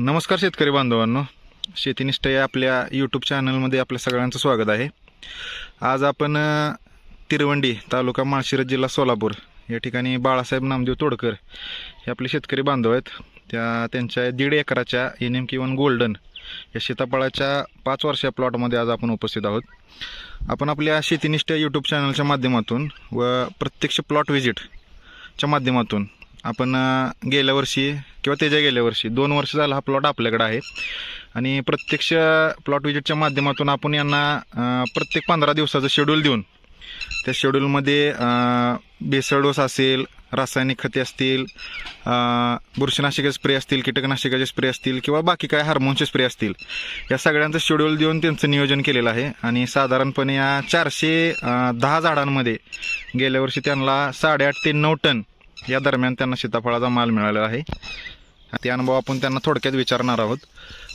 नमस्कार शेतकरी बांधवांनो. शेतीनिष्ठ या आपल्या यूट्यूब चॅनलमध्ये आपल्या सगळ्यांचं स्वागत आहे. आज आपण तिरवंडी तालुका माळशिरस जिल्हा सोलापूर या ठिकाणी बाळासाहेब नामदेव तोडकर हे आपले शेतकरी बांधव आहेत. त्या त्यांच्या दीड एकराच्या एन एम वन गोल्डन या सीताफळाच्या पाच वर्षा प्लॉटमध्ये आज आपण उपस्थित आहोत. आपण आपल्या शेतीनिष्ठ यूट्यूब चॅनलच्या माध्यमातून व प्रत्यक्ष प्लॉट व्हिजिटच्या माध्यमातून आपण गेल्या वर्षी किंवा त्याच्या गेल्या वर्षी दोन वर्ष झाला हा प्लॉट आपल्याकडे आहे. आणि प्रत्यक्ष प्लॉट विजिटच्या माध्यमातून आपण यांना प्रत्येक पंधरा दिवसाचं शेड्यूल देऊन त्या शेड्यूलमध्ये बेसळडोस बेसळ डोस असेल रासायनिक खते असतील बुरशीनाशकाचे स्प्रे असतील कीटकनाशकाचे स्प्रे असतील किंवा बाकी काय हार्मोनचे स्प्रे असतील या सगळ्यांचं शेड्यूल देऊन त्यांचं नियोजन केलेलं आहे. आणि साधारणपणे या चारशे दहा झाडांमध्ये गेल्या वर्षी त्यांना साडेआठ ते नऊ टन या दरम्यान त्यांना सीताफळाचा माल मिळालेला आहे. ते अनुभव आपण त्यांना थोडक्यात विचारणार आहोत.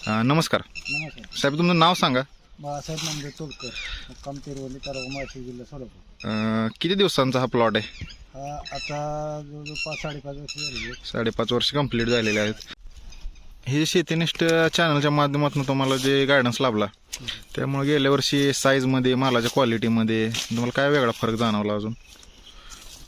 अ, नमस्कार. नमस्कार. साहेब तुमचं नाव सांगा. बाळासाहेब नामदेव तोडकर मुक्काम तिरुवली तालुका माळशी जिल्हा सोलापूर. अ, किती दिवसांचा हा प्लॉट आहे? हा आता जवळजवळ पाच साडेपाच वर्ष झाली आहेत. साडेपाच वर्ष कंप्लीट झालेले आहेत. हे शेतीनिष्ठ चॅनलच्या माध्यमातून तुम्हाला जे गायडन्स लाभला त्यामुळे गेल्या वर्षी साईजमध्ये मालाच्या क्वालिटीमध्ये तुम्हाला काय वेगळा फरक जाणवला अजून?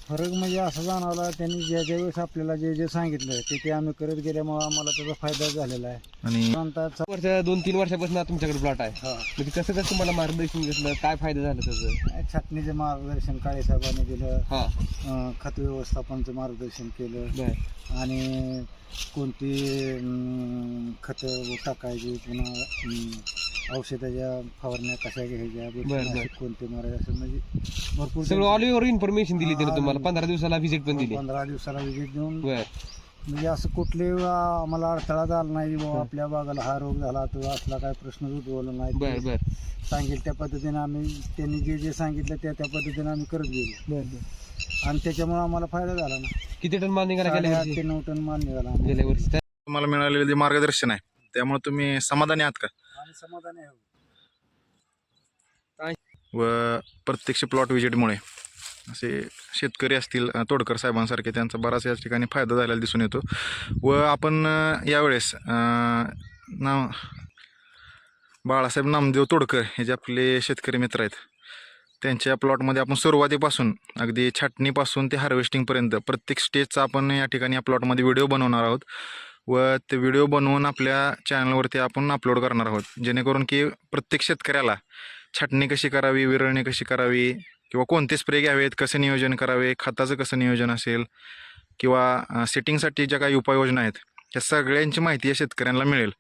फरक म्हणजे असं जाणवला त्यांनी ज्या ज्या वेळेस आपल्याला जे जे सांगितलं ते ते आम्ही करत गेल्यामुळे आम्हाला त्याचा फायदा झालेला आहे. आणि नंतर वर्ष दोन तीन वर्षापासून तुमच्याकडे प्लॉट आहे. हा. म्हणजे कसं कसं तुम्हाला मार्गदर्शन घेतलं काय फायदा झाला त्याचं? छाटणीचे मार्गदर्शन काळे साहेबांनी दिलं. हा. अं, खत व्यवस्थापनचं मार्गदर्शन केलं. बर. आणि कोणती अं, खतं टाकायची पुन्हा अं, औषधाच्या फवारण्या कशा घ्यायच्या कोणते मारायचे असं म्हणजे भरपूर सगळं ऑल ओव्हर इन्फॉर्मेशन दिली त्याने तुम्हाला. पंधरा दिवसाला व्हिजिट पण दिली. पंधरा दिवसाला विजिट देऊन बर. म्हणजे असं कुठले आम्हाला अडथळा झाला नाही बाबा आपल्या बागाला हा रोग झाला तो असला काय प्रश्न उद्भवला नाही. बर ते बर. सांगेल त्या पद्धतीने आम्ही त्यांनी जे जे सांगितलं त्या त्या पद्धतीने आम्ही करत गेलो. बर बर. आणि त्याच्यामुळे आम्हाला फायदा झाला ना. किती टन माल निघाला गेल्या साडेआठ वर्षी? ते नऊ टन माल निघाला आम्हाला. गेल्या वर्षी. तुम्हाला मिळालेलं जे मार्गदर्शन आहे त्यामुळे तुम्ही समाधानी आहात का? समाधानी आहे. व प्रत्यक्ष प्लॉट विजिटमुळे असे शेतकरी असतील तोडकर साहेबांसारखे त्यांचा बराच या ठिकाणी फायदा झालेला दिसून येतो. व आपण यावेळेस ना बाळासाहेब नामदेव तोडकर हे जे आपले शेतकरी मित्र आहेत त्यांच्या प्लॉटमध्ये आपण सुरुवातीपासून अगदी छाटणीपासून ते हार्वेस्टिंगपर्यंत प्रत्येक स्टेजचा आपण या ठिकाणी या प्लॉटमध्ये व्हिडिओ बनवणार आहोत. व ते व्हिडिओ बनवून आपल्या चॅनलवरती आपण अपलोड करणार आहोत. जेणेकरून की प्रत्येक शेतकऱ्याला छाटणी कशी करावी विरळणी कशी करावी किंवा कोणते स्प्रे घ्यावेत कसं नियोजन करावे खताचं कसं नियोजन असेल किंवा सेटिंगसाठी ज्या काही उपाययोजना आहेत त्या सगळ्यांची माहिती या शेतकऱ्यांना मिळेल.